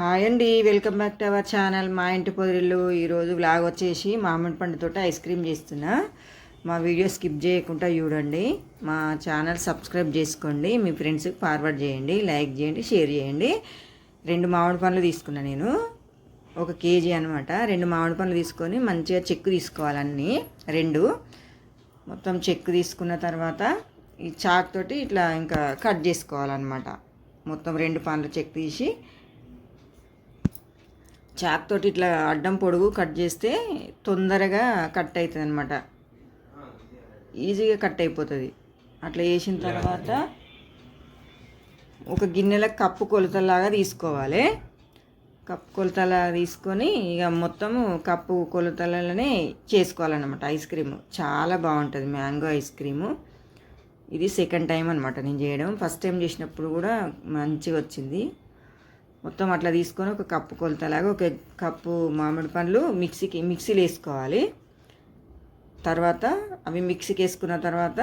Hi అండి welcome back to our channel మా ఇంటి పొదిరిల్లు ఈరోజు వ్లాగ్ వచ్చేసి మామిడి పండుతో ఐస్ క్రీమ్ చేస్తున్నా. మా వీడియో స్కిప్ చేయకుండా చూడండి. మా ఛానల్ సబ్స్క్రైబ్ చేసుకోండి మీ ఫ్రెండ్స్కి ఫార్వర్డ్ చేయండి లైక్ చేయండి షేర్ చేయండి. రెండు మామిడి పండ్లు తీసుకున్నా నేను. ఒక కేజీ అనమాట రెండు మామిడి పండ్లు తీసుకొని మంచిగా చెక్కు తీసుకోవాలన్నీ. రెండు. మొత్తం చెక్కు తీసుకున్న తర్వాత ఈ చాక్ తోటి ఇట్లా ఇంకా కట్ చేసుకోవాలన్నమాట. మొత్తం రెండు పండ్లు చెక్ తీసి చాక్ ఇట్లా అడ్డం పొడుగు కట్ చేస్తే తొందరగా కట్ అవుతుంది అనమాట ఈజీగా కట్ అయిపోతుంది. అట్లా వేసిన తర్వాత ఒక గిన్నెలో కప్పు కొలతలాగా తీసుకోవాలి. కప్పు కొలతల తీసుకొని ఇక మొత్తము కప్పు కొలతలనే చేసుకోవాలన్నమాట. Ice cream. చాలా బాగుంటుంది మ్యాంగో ఐస్ క్రీము. ఇది సెకండ్ టైం అనమాట నేను చేయడం. ఫస్ట్ టైం చేసినప్పుడు కూడా మంచిగా వచ్చింది. మొత్తం అట్లా తీసుకొని ఒక కప్పు కొలతలాగా ఒక కప్పు మామిడి పండ్లు మిక్సీకి మిక్సీలో వేసుకోవాలి. తర్వాత అవి మిక్సీకి వేసుకున్న తర్వాత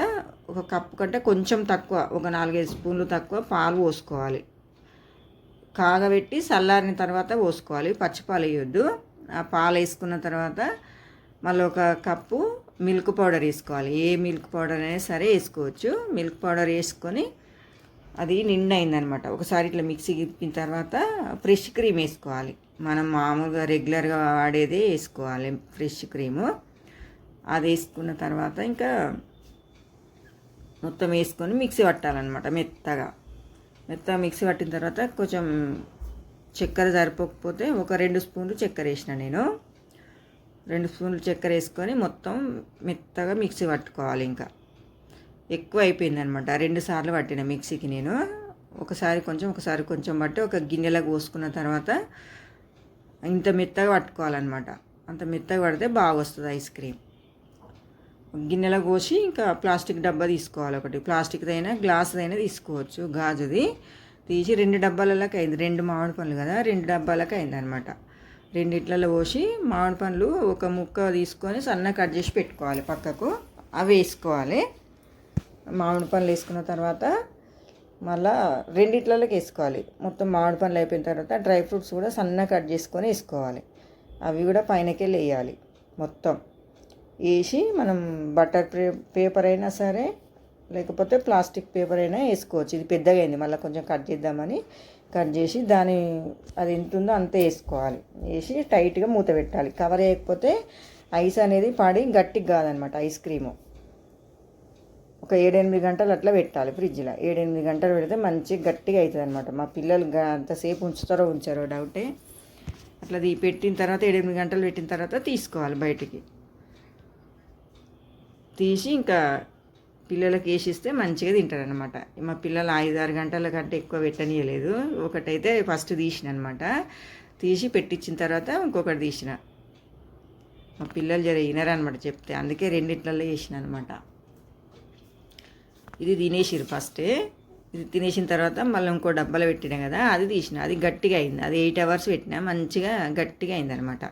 ఒక కప్పు కంటే కొంచెం తక్కువ ఒక నాలుగైదు స్పూన్లు తక్కువ పాలు పోసుకోవాలి. కాగబెట్టి చల్లారిన తర్వాత పోసుకోవాలి. పచ్చిపాలు వేయొద్దు. ఆ పాలు వేసుకున్న తర్వాత మళ్ళీ ఒక కప్పు మిల్క్ పౌడర్ వేసుకోవాలి. ఏ మిల్క్ పౌడర్ అయినా సరే వేసుకోవచ్చు. మిల్క్ పౌడర్ వేసుకొని అది నిండైందనమాట. ఒకసారి ఇట్లా మిక్సీ తిప్పిన తర్వాత ఫ్రెష్ క్రీమ్ వేసుకోవాలి. మనం మామూలుగా రెగ్యులర్గా వాడేదే వేసుకోవాలి ఫ్రెష్ క్రీము. అది వేసుకున్న తర్వాత ఇంకా మొత్తం వేసుకొని మిక్సీ పట్టాలన్నమాట మెత్తగా. మెత్తగా మిక్సీ పట్టిన తర్వాత కొంచెం చక్కెర సరిపోకపోతే ఒక రెండు స్పూన్లు చక్కెర వేసిన నేను. రెండు స్పూన్లు చక్కెర వేసుకొని మొత్తం మెత్తగా మిక్సీ పట్టుకోవాలి ఇంకా. ఎక్కువ అయిపోయింది అనమాట రెండు సార్లు పట్టిన మిక్సీకి నేను. ఒకసారి కొంచెం ఒకసారి కొంచెం పట్టి ఒక గిన్నెలకు పోసుకున్న తర్వాత ఇంత మెత్తగా పట్టుకోవాలన్నమాట అంత మెత్తగా పడితే బాగా వస్తుంది ఐస్ క్రీమ్. గిన్నెలో కోసి ఇంకా ప్లాస్టిక్ డబ్బా తీసుకోవాలి ఒకటి. ప్లాస్టిక్దైనా గ్లాసుదైనా తీసుకోవచ్చు. గాజుది తీసి రెండు డబ్బాలలోకి అయింది. రెండు మామిడి పండ్లు కదా రెండు డబ్బాలకు అయింది అనమాట రెండిట్లలో పోసి మామిడి పండ్లు ఒక ముక్క తీసుకొని సన్న కట్ చేసి పెట్టుకోవాలి పక్కకు. అవి వేసుకోవాలి. మామిడి పండ్లు వేసుకున్న తర్వాత మళ్ళా రెండిట్లలోకి వేసుకోవాలి. మొత్తం మామిడి పండ్లు అయిపోయిన తర్వాత డ్రై ఫ్రూట్స్ కూడా సన్న కట్ చేసుకొని వేసుకోవాలి. అవి కూడా పైనకెళ్ళి వేయాలి మొత్తం. వేసి మనం బటర్ పేపర్ అయినా సరే లేకపోతే ప్లాస్టిక్ పేపర్ అయినా వేసుకోవచ్చు. ఇది పెద్దగా అయింది మళ్ళీ కొంచెం కట్ చేద్దామని కట్ చేసి దాని అది ఎంత ఉందో అంతే వేసుకోవాలి. వేసి టైట్గా మూత పెట్టాలి. కవర్ వేయకపోతే ఐస్ అనేది పడి గట్టిగా కాదనమాట ఐస్ క్రీము. ఒక ఏడెనిమిది గంటలు అట్లా పెట్టాలి ఫ్రిడ్జ్లో. ఏడెనిమిది గంటలు పెడితే మంచిగా గట్టిగా అవుతుంది అనమాట మా పిల్లలు అంతసేపు ఉంచుతారో ఉంచారో డౌటే. అట్లా తీ పెట్టిన తర్వాత ఏడెనిమిది గంటలు పెట్టిన తర్వాత తీసుకోవాలి బయటికి. తీసి ఇంకా పిల్లలకి వేసిస్తే మంచిగా తింటారనమాట మా పిల్లలు ఐదు ఆరు గంటల కంటే ఎక్కువ పెట్టనీయలేదు. ఒకటైతే ఫస్ట్ తీసిన అనమాట తీసి పెట్టించిన తర్వాత ఇంకొకటి తీసిన. మా పిల్లలు జర వినరనమాట చెప్తే. అందుకే రెండిట్లలో వేసిన అనమాట ఇది తినేసిరు ఫస్టే. ఇది తినేసిన తర్వాత మళ్ళీ ఇంకో డబ్బాలో పెట్టినా కదా అది తీసిన. అది గట్టిగా అయింది. అది ఎయిట్ అవర్స్ పెట్టినా మంచిగా గట్టిగా అయింది అనమాట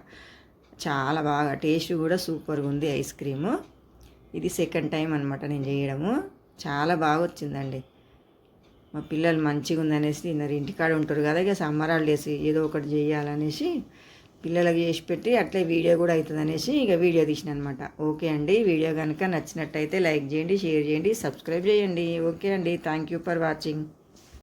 చాలా బాగా టేస్ట్ కూడా సూపర్గా ఉంది ఐస్ క్రీము. ఇది సెకండ్ టైం అనమాట నేను చేయడము. చాలా బాగా వచ్చిందండి. మా పిల్లలు మంచిగా ఉందనేసి తిన్నారు ఇంటికాడ ఉంటారు కదా ఇక సమ్మర్ హాలిడేస్ ఏదో ఒకటి చేయాలనేసి పిల్లలకి చేసి పెట్టి అట్లే వీడియో కూడా అవుతుంది అనేసి ఇక వీడియో తీసిన అనమాట ఓకే అండి వీడియో కనుక నచ్చినట్టయితే లైక్ చేయండి షేర్ చేయండి సబ్స్క్రైబ్ చేయండి. ఓకే అండి థ్యాంక్ యూ ఫర్ వాచింగ్.